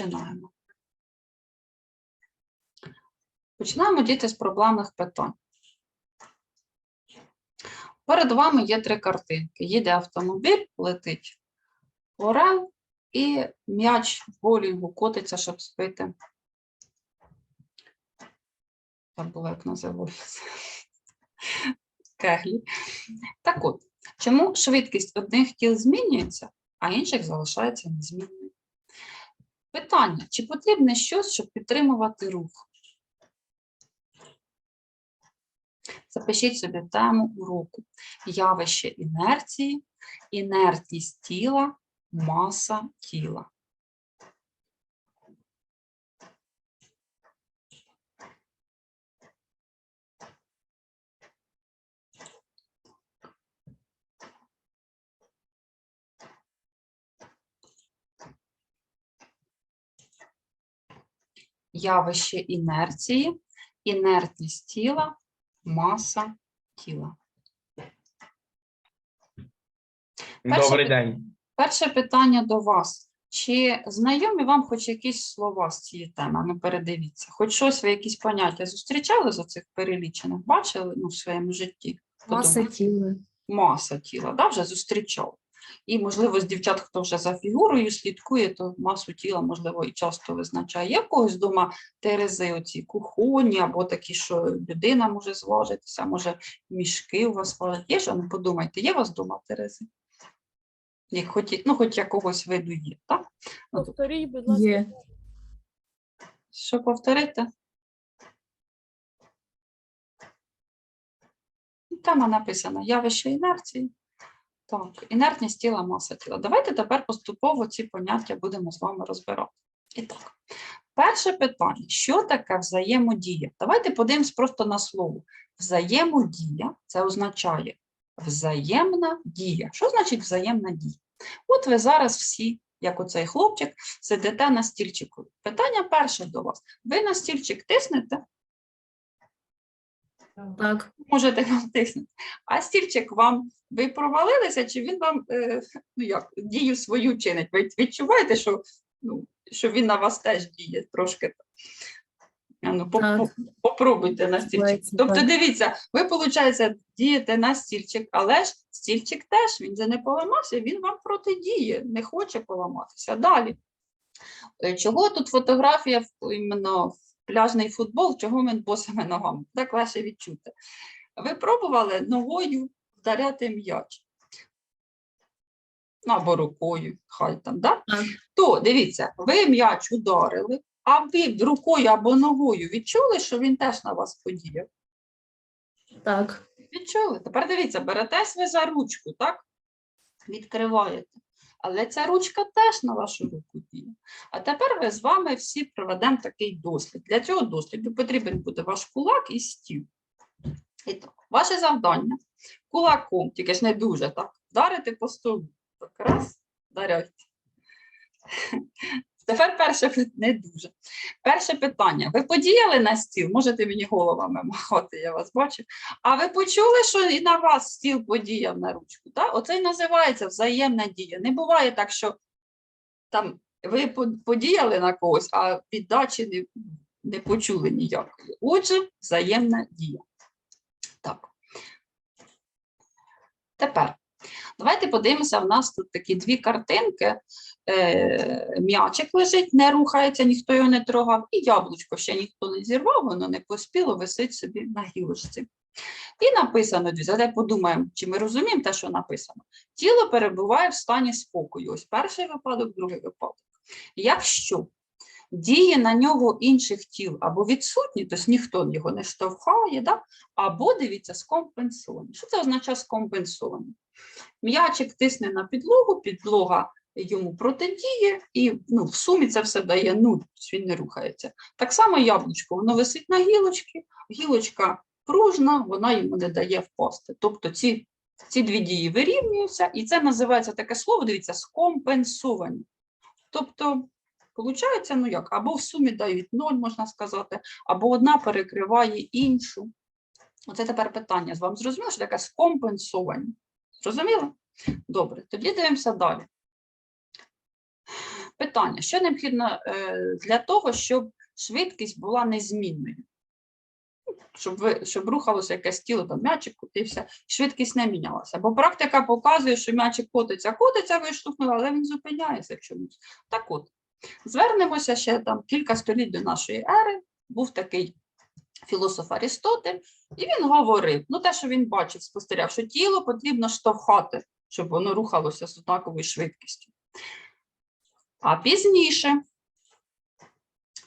Починаємо. Починаємо діти з проблемних питань. Перед вами є три картинки. Їде автомобіль, летить орел і м'яч в болінгу котиться, щоб збити. Там було як називається. Кеглі. Так от, чому швидкість одних тіл змінюється, а інших залишається незмінною? Питання: чи потрібне щось, щоб підтримувати рух? Запишіть собі тему уроку. Явище інерції, інертність тіла, маса тіла. Явище інерції, інертність тіла, маса тіла. Перше Добрий день. Перше питання до вас. Чи знайомі вам хоч якісь слова з цієї теми? Ну, передивіться. Хоч щось ви якісь поняття зустрічали за цих перелічених? Бачили ну, в своєму житті? Маса тіла. Маса тіла, да, вже зустрічав. І, можливо, з дівчат, хто вже за фігурою слідкує, то масу тіла, можливо, і часто визначає. Є в когось вдома терези, оці кухонні, або такі, що людина може зважитися, може мішки у вас важать. Є ж, ну подумайте, є у вас вдома терези? Як хоч, ну, хоч якогось виду є, так? Ну, Повторіть, будь ласка. Є. Що повторити? Тема написана явище інерції. Так, інертність тіла, маса тіла. Давайте тепер поступово ці поняття будемо з вами розбирати. І так, перше питання: що таке взаємодія? Давайте подивимось просто на слово. Взаємодія це означає взаємна дія. Що значить взаємна дія? От ви зараз всі, як оцей хлопчик, сидите на стільчику. Питання перше до вас. Ви на стільчик тиснете, Так, можете вам тиснути. А стільчик вам, ви провалилися, чи він вам е, ну як, дію свою чинить? Ви відчуваєте, що, ну, що він на вас теж діє трошки? Ну, по- Так. попробуйте на стільчик. Тобто, дивіться, ви, виходить, дієте на стільчик, але ж стільчик теж він же не поламався, він вам протидіє, не хоче поламатися. Далі. Е, Чого тут фотографія іменно в пляжний футбол, чого він босими ногами? Так легше відчути. Ви пробували ногою вдаряти м'яч. Ну, Або рукою, хай там, да? Так. То дивіться, ви м'яч ударили, а ви рукою або ногою відчули, що він теж на вас подіяв? так, Відчули. Тепер дивіться, беретесь ви за ручку, так? Відкриваєте. Але ця ручка теж на вашу руку діє. А тепер ми з вами всі проведемо такий дослід. Для цього досліду потрібен буде ваш кулак і стіл. І так, ваше завдання кулаком, тільки ж не дуже, так, вдарити по столу. Так, раз, вдаряйте. Тепер перше не дуже. Перше питання. Ви подіяли на стіл? Можете мені головами махати, я вас бачу. А ви почули, що і на вас стіл подіяв на ручку? Так? Оце і називається взаємна дія. Не буває так, що там ви подіяли на когось, а віддачі не, не почули ніякої. Отже, взаємна дія. Так. Тепер. Давайте подивимося, в нас тут такі дві картинки. Е, м'ячик лежить, не рухається, ніхто його не трогав, і яблучко ще ніхто не зірвав, воно не поспіло, висить собі на гілочці. І написано, давайте подумаємо, чи ми розуміємо те, що написано. Тіло перебуває в стані спокою. Ось перший випадок, другий випадок. Якщо дії на нього інших тіл або відсутні, тобто ніхто його не штовхає, да? або дивіться, скомпенсовані. Що це означає скомпенсовані? М'ячик тисне на підлогу, підлога йому протидіє, і ну, в сумі це все дає нуль, він не рухається. Так само яблучко, воно висить на гілочці, гілочка пружна, вона йому не дає впасти. Тобто ці, ці дві дії вирівнюються, і це називається таке слово, дивіться, скомпенсовані. Тобто, виходить, ну як, або в сумі дають ноль, можна сказати, або одна перекриває іншу. Оце тепер питання. Вам зрозуміло, що таке скомпенсовані? Зрозуміло? Добре, тоді дивимося далі. Питання: що необхідно е, для того, щоб швидкість була незмінною? Щоб, ви, щоб рухалося якесь тіло, там м'ячик котився, швидкість не мінялася. Бо практика показує, що м'ячик котиться, котиться, виштовхнули, але він зупиняється чомусь. Так от, звернемося ще там кілька століть до нашої ери. Був такий філософ Арістотель, і він говорив: ну, те, що він бачив, спостерігав, що тіло потрібно штовхати, щоб воно рухалося з однаковою швидкістю. А пізніше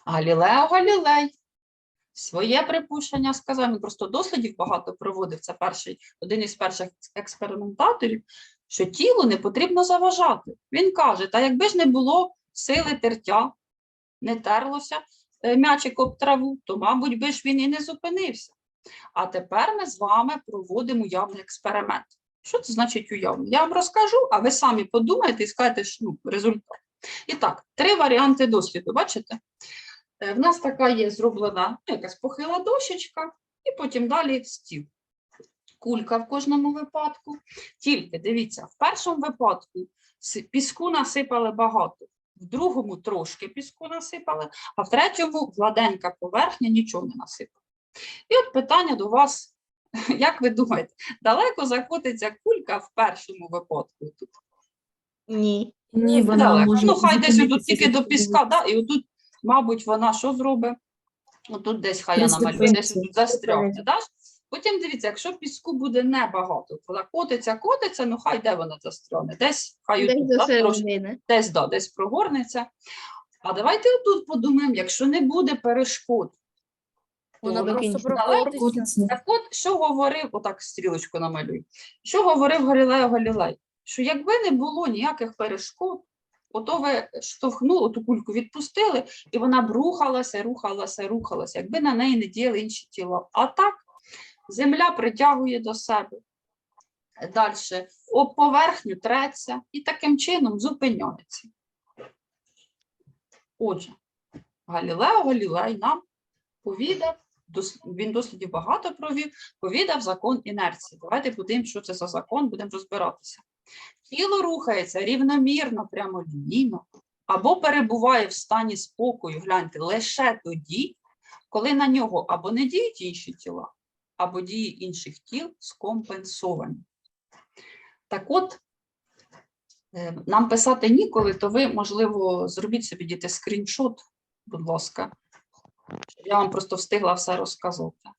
Галілео Галілей своє припущення сказав, він просто дослідів багато проводив. Це перший, один із перших експериментаторів, що тілу не потрібно заважати. Він каже: та якби ж не було сили тертя, не терлося е, м'ячик об траву, то, мабуть, би ж він і не зупинився. А тепер ми з вами проводимо уявний експеримент. Що це значить уявний? Я вам розкажу, а ви самі подумайте і скажете що, ну, результат. І так, три варіанти досліду. Бачите? Е, В нас така є зроблена ну, якась похила дощечка, і потім далі стіл. Кулька в кожному випадку. Тільки дивіться, в першому випадку піску насипали багато, в другому трошки піску насипали, а в третьому гладенька поверхня нічого не насипала. І от питання до вас: як ви думаєте, далеко закотиться кулька в першому випадку? Ні. Ні, вона може Ну, хай десь отут тільки до піска, да, і отут, мабуть, вона що зробить? Отут десь хай я намалюю, десь тут застрягне. Да? Потім дивіться, якщо піску буде небагато, коли котиться, котиться, ну хай де вона застрягне, десь хай Десь отут, да, трошки, десь, да, десь прогорнеться. А давайте отут подумаємо, якщо не буде перешкод, Вона так от, що говорив, отак стрілочку намалюй, що говорив Галілео Галілей, що якби не було ніяких перешкод, ото ви штовхнули ту кульку, відпустили, і вона б рухалася, рухалася, рухалася, якби на неї не діяли інші тіла. А так земля притягує до себе. Далі об поверхню треться і таким чином зупиняється. Отже, Галілео Галілей нам повідав, він дослідів багато провів, повідав закон інерції. Давайте подивимося, що це за закон, будемо розбиратися. Тіло рухається рівномірно, прямолінійно, або перебуває в стані спокою, гляньте, лише тоді, коли на нього або не діють інші тіла, або дії інших тіл скомпенсовані. Так от, е, нам писати ніколи, то ви, можливо, зробіть собі діти скріншот, будь ласка, щоб я вам просто встигла все розказати.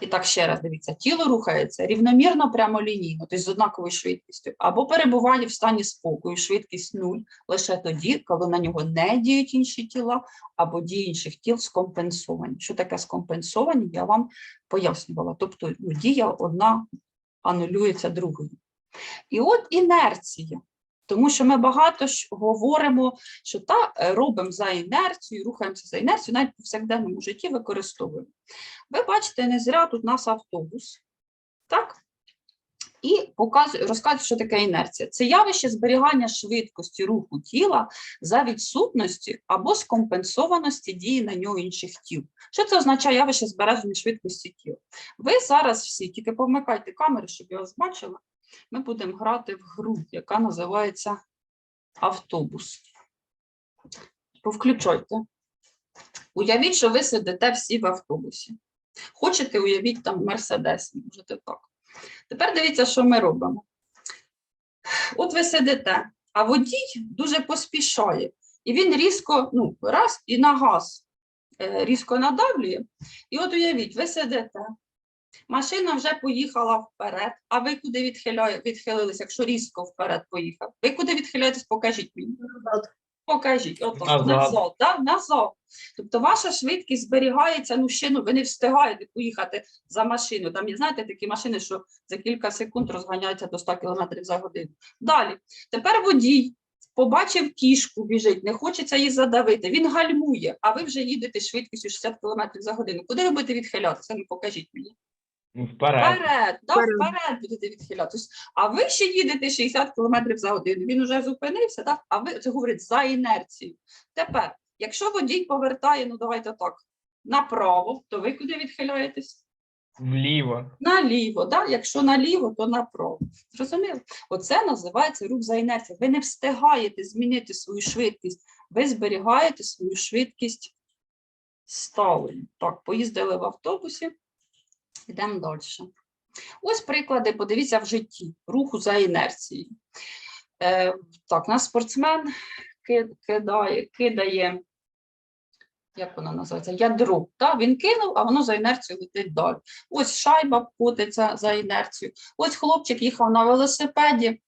І так ще раз дивіться, тіло рухається рівномірно прямолінійно, тобто з однаковою швидкістю, або перебуває в стані спокою, швидкість нуль, лише тоді, коли на нього не діють інші тіла, або дії інших тіл скомпенсовані. Що таке скомпенсовані, я вам пояснювала. Тобто ну, дія одна анулюється другою. І от інерція. Тому що ми багато ж говоримо, що та е, робимо за інерцію, рухаємося за інерцією, навіть в повсякденному житті використовуємо. Ви бачите, не зря тут у нас автобус. Так? І розказує, що таке інерція. Це явище зберігання швидкості руху тіла за відсутності або скомпенсованості дії на нього інших тіл. Що це означає явище збереження швидкості тіла? Ви зараз всі, тільки повмикайте камери, щоб я вас бачила. Ми будемо грати в гру, яка називається автобус. Повключайте. Уявіть, що ви сидите всі в автобусі. Хочете, уявіть там Мерседес, можете так. Тепер дивіться, що ми робимо. От ви сидите, а водій дуже поспішає, і він різко, ну, раз і на газ е, різко надавлює. І от уявіть, ви сидите, машина вже поїхала вперед, а ви куди відхиляє, відхилились, якщо різко вперед поїхав? Ви куди відхиляєтесь, покажіть мені. Покажіть, отак, Назад. назад, да? назад. Тобто ваша швидкість зберігається, ну ще ну, ви не встигаєте поїхати за машиною. Там є, знаєте, такі машини, що за кілька секунд розганяються до 100 км за годину. Далі, тепер водій побачив кішку, біжить, не хочеться її задавити, він гальмує, а ви вже їдете швидкістю 60 км за годину. Куди ви будете відхилятися? Ну, покажіть мені. Ну, Вперед. Вперед, да, Вперед. вперед будете відхилятися. А ви ще їдете 60 км за годину. Він вже зупинився, так? а ви це говорить за інерцією. Тепер, якщо водій повертає, ну давайте так, направо, то ви куди відхиляєтесь? Вліво. Наліво, да? якщо наліво, то направо. Зрозуміло? Оце називається рух за інерцією. Ви не встигаєте змінити свою швидкість, ви зберігаєте свою швидкість сталою. Так, поїздили в автобусі, йдемо далі. Ось приклади, подивіться в житті руху за інерцією. Е, так, наш спортсмен кидає, кидає, як воно називається, ядро. Так? Він кинув, а воно за інерцією летить далі. Ось шайба котиться за інерцією. Ось хлопчик їхав на велосипеді,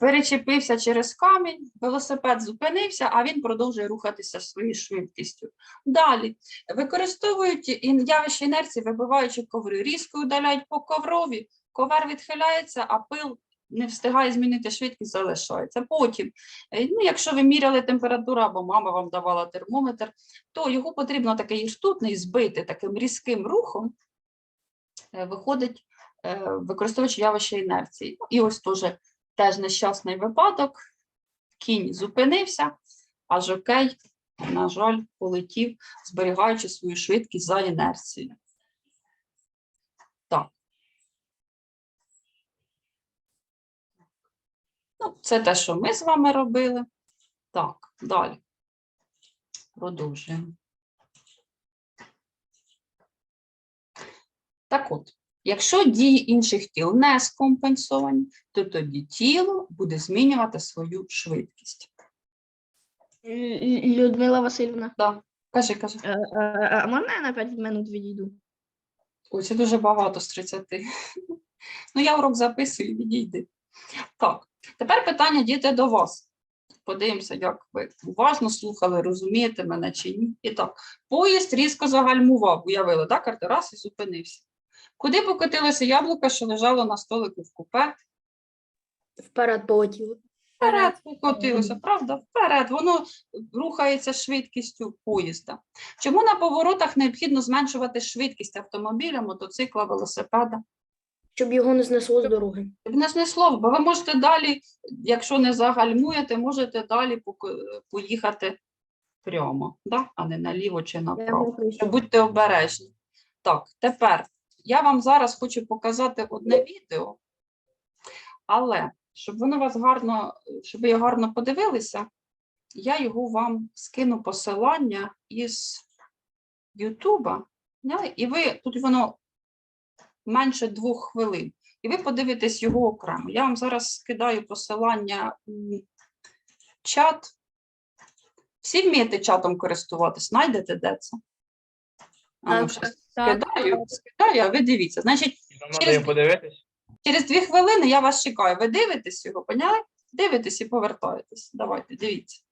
перечепився через камінь, велосипед зупинився, а він продовжує рухатися своєю швидкістю. Далі використовують явище інерції, вибиваючи коври, різко удаляють по коврові, ковер відхиляється, а пил не встигає змінити швидкість, залишається. Потім, е, ну, якщо ви міряли температуру або мама вам давала термометр, то його потрібно такий ртутний збити таким різким рухом, е, виходить, е, використовуючи явище інерції. Ну, І ось теж, теж нещасний випадок. Кінь зупинився, а жокей, на жаль, полетів, зберігаючи свою швидкість за інерцією. Так. Ну, це те, що ми з вами робили. Так, далі. Продовжуємо. Так от, якщо дії інших тіл не скомпенсовані, то тоді тіло буде змінювати свою швидкість. Людмила Васильівна, Да. Кажи, кажи. е, е, а можна я на 5 минут відійду? Ой, це дуже багато з 30. Ну, я урок записую, відійди. Так, тепер питання діти до вас. Подивимося, як ви уважно слухали, розумієте мене чи ні. І так, поїзд різко загальмував, уявили, так, раз і зупинився. Куди покотилося яблуко, що лежало на столику в купе? Вперед полетіло. Вперед покотилося, правда? Вперед. Воно рухається швидкістю поїзда. Чому на поворотах необхідно зменшувати швидкість автомобіля, мотоцикла, велосипеда? Щоб його не знесло з дороги. Щоб не знесло, бо ви можете далі, якщо не загальмуєте, можете далі поко- поїхати прямо, да? а не наліво чи направо. Будьте обережні. Так, тепер я вам зараз хочу показати одне відео, але щоб воно вас гарно, щоб ви гарно подивилися, я його вам скину посилання із Ютуба. І ви тут воно менше двох хвилин. І ви подивитесь його окремо. Я вам зараз скидаю посилання у чат. Всі вмієте чатом користуватись, знайдете де це? А, ну, щас так. скидаю, скидаю, а ви дивіться. Значить, Через- подивитись. через дві хвилини я вас чекаю. Ви дивитесь його, поняли? Дивитесь і повертаєтесь. Давайте, дивіться.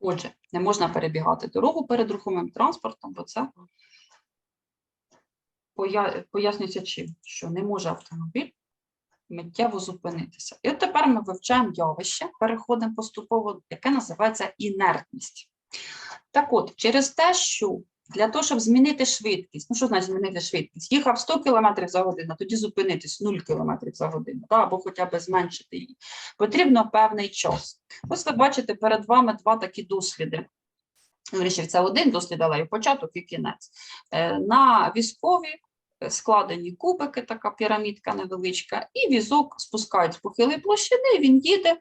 Отже, не можна перебігати дорогу перед рухомим транспортом, бо це пояснюється чим, що не може автомобіль миттєво зупинитися. І от тепер ми вивчаємо явище, переходимо поступово, яке називається інертність. Так от, через те, що для того, щоб змінити швидкість, ну що значить змінити швидкість? Їхав 100 км за годину, тоді зупинитись 0 км за годину, да, або хоча б зменшити її. Потрібно певний час. Ось ви бачите перед вами два такі досліди. Вирішив, це один дослід, але і початок, і кінець. Е, На військові складені кубики, така пірамідка невеличка, і візок спускають з похилої площини, він їде,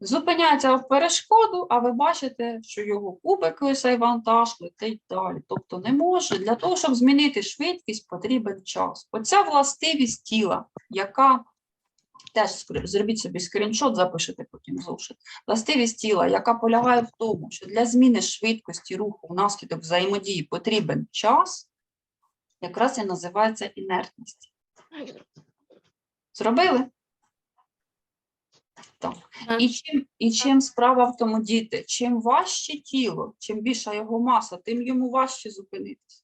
зупиняється в перешкоду, а ви бачите, що його кубик, цей вантаж летить далі. Тобто не може. Для того, щоб змінити швидкість, потрібен час. Оця властивість тіла, яка теж зробіть собі скріншот, запишете потім зошит. Властивість тіла, яка полягає в тому, що для зміни швидкості руху внаслідок взаємодії потрібен час, якраз і називається інертність. Зробили? І чим, і чим справа в тому, діти, чим важче тіло, чим більша його маса, тим йому важче зупинитися.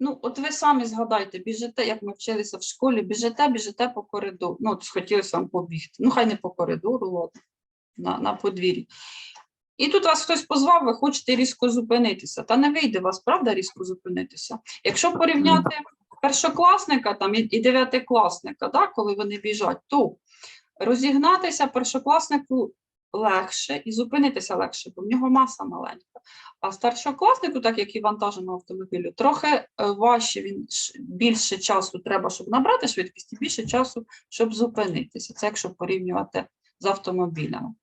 Ну, от ви самі згадайте, біжите, як ми вчилися в школі, біжите, біжите по коридору. Ну, от схотілося вам побігти. Ну, хай не по коридору, ладно, на, на подвір'ї. І тут вас хтось позвав, ви хочете різко зупинитися. Та не вийде вас, правда, різко зупинитися. Якщо порівняти першокласника там, і, і дев'ятикласника, да, коли вони біжать, то розігнатися першокласнику легше і зупинитися легше, бо в нього маса маленька. А старшокласнику, так як і вантаженому автомобілю, трохи е, важче, він більше часу треба, щоб набрати швидкість, і більше часу, щоб зупинитися. Це якщо порівнювати з автомобілями.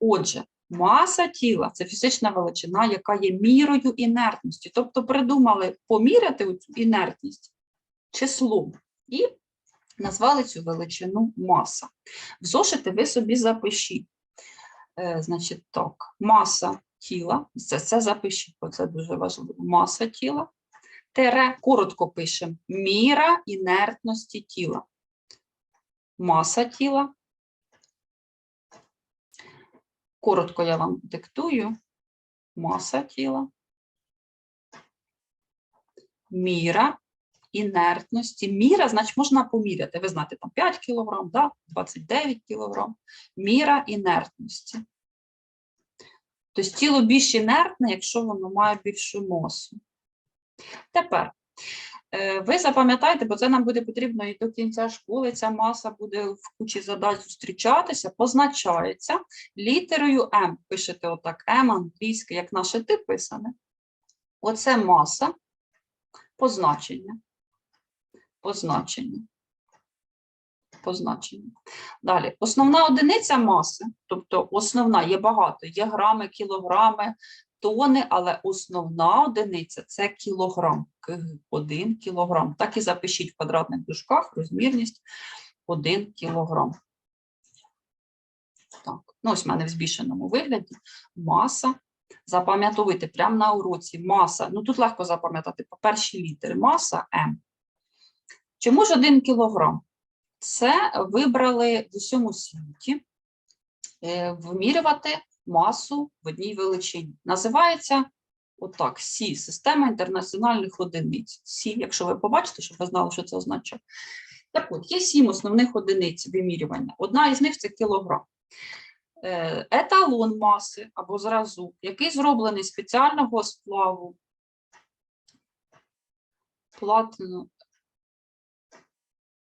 Отже, маса тіла це фізична величина, яка є мірою інертності. Тобто придумали поміряти цю інертність числом і назвали цю величину маса. В зошити ви собі запишіть. Е, значить, так, маса тіла, це, це запишіть, бо це дуже важливо. Маса тіла. Тере, коротко пишемо, міра інертності тіла. Маса тіла. Коротко я вам диктую. Маса тіла. Міра інертності. Міра, значить, можна поміряти. Ви знаєте, там 5 кг, да? 29 кг. Міра інертності. Тобто тіло більш інертне, якщо воно має більшу масу. Тепер е, ви запам'ятайте, бо це нам буде потрібно і до кінця школи. Ця маса буде в кучі задач зустрічатися, позначається літерою М. Пишете отак М англійське, як наше ти писане. Оце маса позначення. Позначення. Позначення. Далі, основна одиниця маси, тобто основна є багато, є грами, кілограми, тони, але основна одиниця це кілограм. Один кілограм. Так і запишіть в квадратних дужках розмірність 1 кілограм. Так, ну ось в мене в збільшеному вигляді маса. Запам'ятовуйте прямо на уроці маса. Ну тут легко запам'ятати по першій літери. Маса М. Чому ж 1 кілограм? Це вибрали в усьому світі е, вимірювати масу в одній величині. Називається отак Сі система інтернаціональних одиниць. Сі, якщо ви побачите, щоб ви знали, що це означає. Так от, є сім основних одиниць вимірювання. Одна із них це кілограм. Е, Еталон маси або зразок, який зроблений спеціального сплаву платину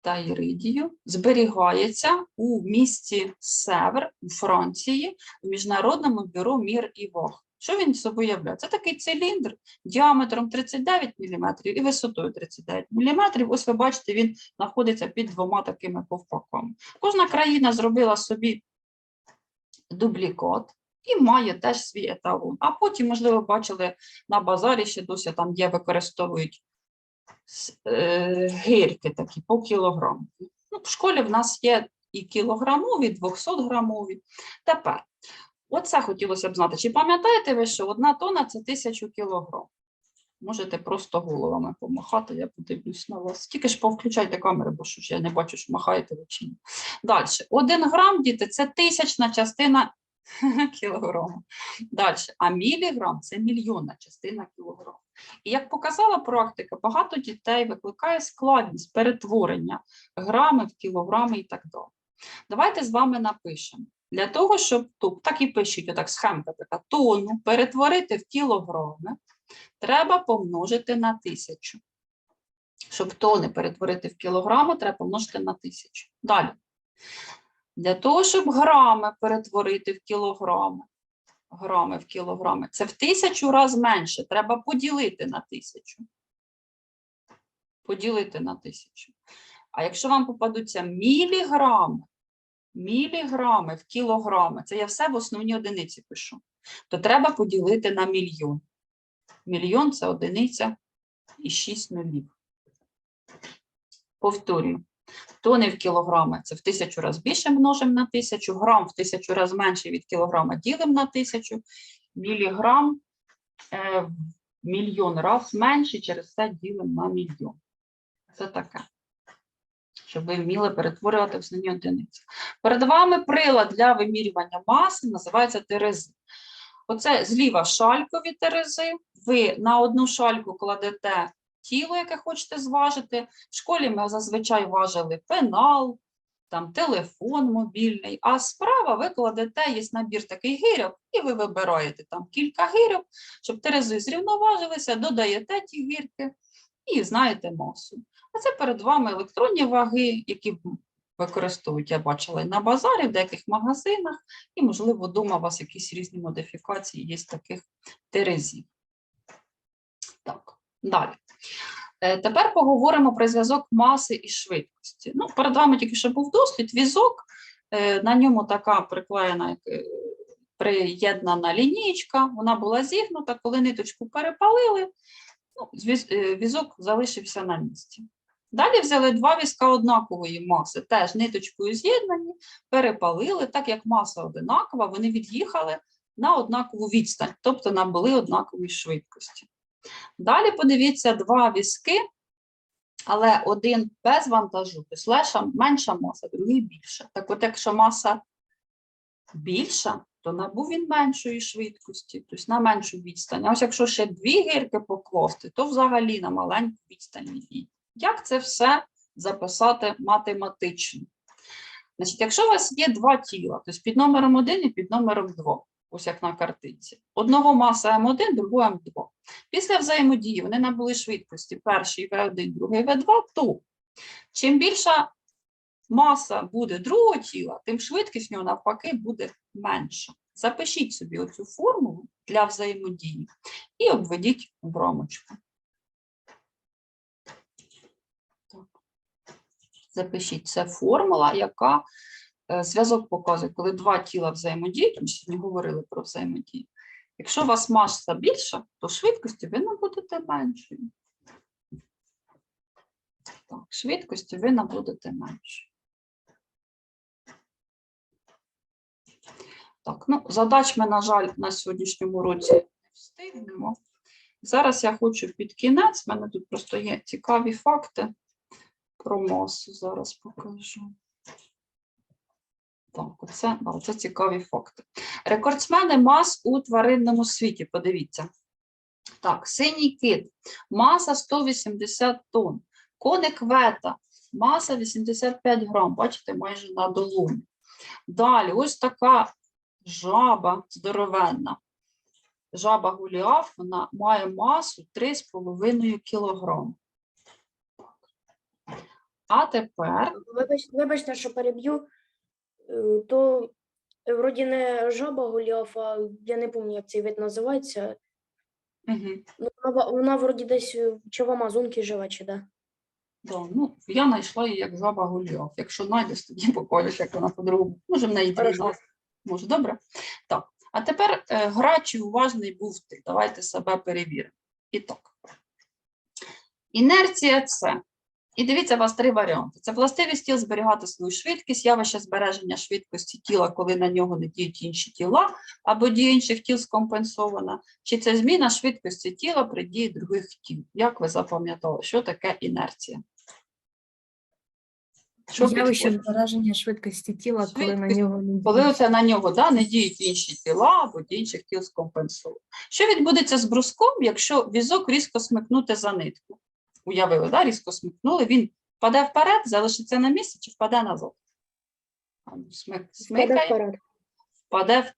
та іридію, зберігається у місті Север у Франції в Міжнародному бюро мір і ваг. Що він собою являє? Це такий циліндр діаметром 39 мм і висотою 39 мм. Ось ви бачите, він знаходиться під двома такими ковпаками. Кожна країна зробила собі дублікат і має теж свій еталон. А потім, можливо, бачили на базарі ще досі там є, використовують гирки такі по кілограму. Ну, в школі в нас є і кілограмові, і 200 грамові. Тепер, оце хотілося б знати. Чи пам'ятаєте ви, що одна тонна це 1000 кілограм? Можете просто головами помахати, я подивлюсь на вас. Тільки ж повключайте камери, бо що ж я не бачу, що махаєте ви чи ні. Далі. Один грам, діти, це тисячна частина кілограму. Далі. А міліграм це мільйонна частина кілограму. І як показала практика, багато дітей викликає складність перетворення грами в кілограми і так далі. Давайте з вами напишемо. Для того, щоб тут, так і пишіть, отак схемка така, тонну перетворити в кілограми, треба помножити на тисячу. Щоб тони перетворити в кілограми, треба помножити на тисячу. Далі. Для того, щоб грами перетворити в кілограми, грами в кілограми, це в тисячу разів менше, треба поділити на тисячу. поділити на тисячу. А якщо вам попадуться міліграми, міліграми в кілограми, це я все в основній одиниці пишу, то треба поділити на мільйон. Мільйон це одиниця і 6 нулів. Повторюю, тони в кілограми це в тисячу разів більше множимо на тисячу, грам в тисячу разів менше від кілограма ділимо на тисячу, міліграм е, в мільйон раз менше, через це ділимо на мільйон. Це таке. Щоб ви вміли перетворювати в основні одиниці. Перед вами прилад для вимірювання маси називається терези. Оце зліва шалькові терези. Ви на одну шальку кладете тіло, яке хочете зважити. В школі ми зазвичай важили пенал, там телефон мобільний, а справа ви кладете, є набір такий гирьок, і ви вибираєте там кілька гирьок, щоб терези зрівноважилися, додаєте ті гірки і знаєте масу. А це перед вами електронні ваги, які використовують, я бачила на базарі, в деяких магазинах, і, можливо, вдома у вас якісь різні модифікації є таких терезів. Так, далі. Е, Тепер поговоримо про зв'язок маси і швидкості. Ну, перед вами тільки що був дослід, візок, е, на ньому така приклеєна е, приєднана лінійка, вона була зігнута, коли ниточку перепалили, ну, візок залишився на місці. Далі взяли два візка однакової маси, теж ниточкою з'єднані, перепалили, так як маса одинакова, вони від'їхали на однакову відстань, тобто набули однакової швидкості. Далі подивіться два візки, але один без вантажу, тобто менша маса, другий більша. Так от, якщо маса більша, то набув він меншої швидкості, тобто на меншу відстань. А ось якщо ще дві гірки покласти, то взагалі на маленьку відстань. Як це все записати математично? Значить, якщо у вас є два тіла, тобто під номером 1 і під номером 2, ось як на картинці, одного маса М1, другого М2. Після взаємодії вони набули швидкості перший В1, другий В2, то чим більша маса буде другого тіла, тим швидкість в нього навпаки буде менша. Запишіть собі оцю формулу для взаємодії і обведіть в рамочку. Запишіть, це формула, яка зв'язок показує, коли два тіла взаємодіють, ми сьогодні говорили про взаємодію. Якщо у вас маса більша, то швидкості ви набудете меншою. Так, швидкості ви набудете меншою. Так, ну, задач ми, на жаль, на сьогоднішньому році не встигнемо. Зараз я хочу під кінець, в мене тут просто є цікаві факти про масу. Зараз покажу. Так, оце, оце цікаві факти. Рекордсмени мас у тваринному світі. Подивіться. Так, синій кит, маса 180 тонн. Коник вета, маса 85 грам. Бачите, майже на долоні. Далі, ось така жаба здоровенна. Жаба Голіаф, вона має масу 3,5 кг. А тепер Вибач, вибачте, що переб'ю, то е, вроді не жаба Голіаф, а я не пам'ятаю, як цей вид називається. Ну, вона, вона вроді десь е, чи в Амазонці живе, чи де. Да, ну, я знайшла її як жаба Голіаф. Якщо знайдеш, тоді покажеш, як вона по-другому. Може, в неї дві Може, добре? Так. А тепер е, гра, чи уважний був ти. Давайте себе перевіримо. І так. Інерція це. І дивіться, у вас три варіанти. Це властивість тіл зберігати свою швидкість, явище збереження швидкості тіла, коли на нього не діють інші тіла, або дія інших тіл скомпенсована, чи це зміна швидкості тіла при дії других тіл. Як ви запам'ятали, що таке інерція? Що Явище збереження швидкості тіла, коли на нього не Коли на нього да, не діють інші тіла або дії інших тіл скомпенсують. Що відбудеться з бруском, якщо візок різко смикнути за нитку? Уявили, да, різко смикнули, він впаде вперед, залишиться на місці чи впаде назад? Ну, Смик, смикає, вперед. впаде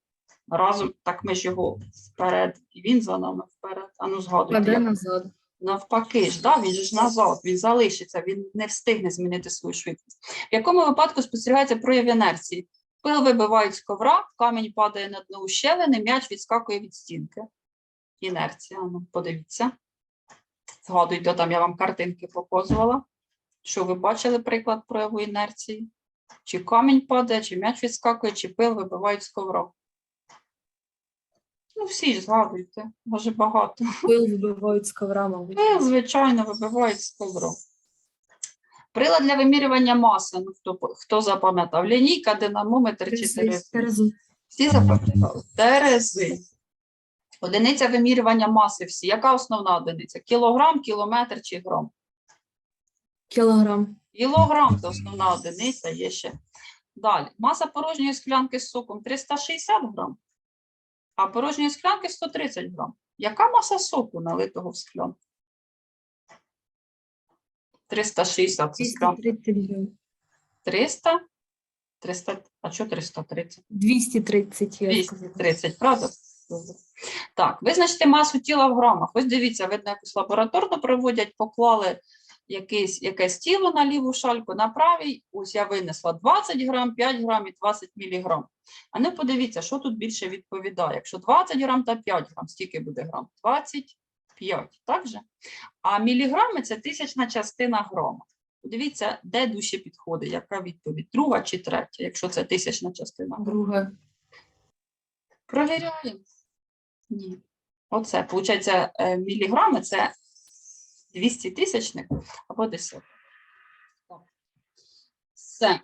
разом, так ми ж його вперед, і він за нами вперед. А ну згадуйте, назад. Навпаки ж, да, він ж назад, він залишиться, він не встигне змінити свою швидкість. В якому випадку спостерігається прояв інерції? Пил вибивають з ковра, камінь падає на дно ущелини, м'яч відскакує від стінки. Інерція, ну, подивіться. Згадуйте, там я вам картинки показувала. Що ви бачили приклад прояву інерції? Чи камінь падає, чи м'яч відскакує, чи пил вибивають з ковра. Ну, всі ж згадуйте, може багато. Пил вибивають з ковра, мабуть. Пил, звичайно, вибивають з ковра. Прилад для вимірювання маси. Ну, хто, хто запам'ятав? Лінійка, динамометр чи. Терези. Всі запам'ятали? Терези. Одиниця вимірювання маси всі. Яка основна одиниця? Кілограм, кілометр чи грам? Кілограм. Кілограм це основна одиниця є ще. Далі. Маса порожньої склянки з соком 360 грам, а порожньої склянки 130 грам. Яка маса соку налитого в склянку? 360 це склянка. 230 грам. 300? 300, а що 330? 230, я 230, правда? Так, визначте масу тіла в грамах. Ось дивіться, видно, якусь лабораторно проводять, поклали якесь, якесь тіло на ліву шальку, на правій. Ось я винесла 20 грам, 5 грам і 20 міліграм. А ну подивіться, що тут більше відповідає. Якщо 20 грам та 5 грам, скільки буде грам? 25, так же? А міліграми – це тисячна частина грама. Подивіться, де дужче підходить, яка відповідь? Друга чи третя, якщо це тисячна частина. Друга. Провіряємо. Ні. Оце, виходить, е, міліграми це 200 тисячних або десятих. Так. Все.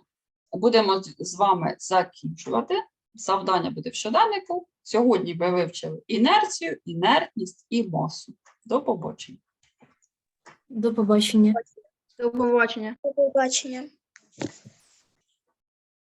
Будемо з- з вами закінчувати. Завдання буде в щоденнику. Сьогодні ви вивчили інерцію, інертність і масу. До побачення. До побачення. До побачення. До побачення.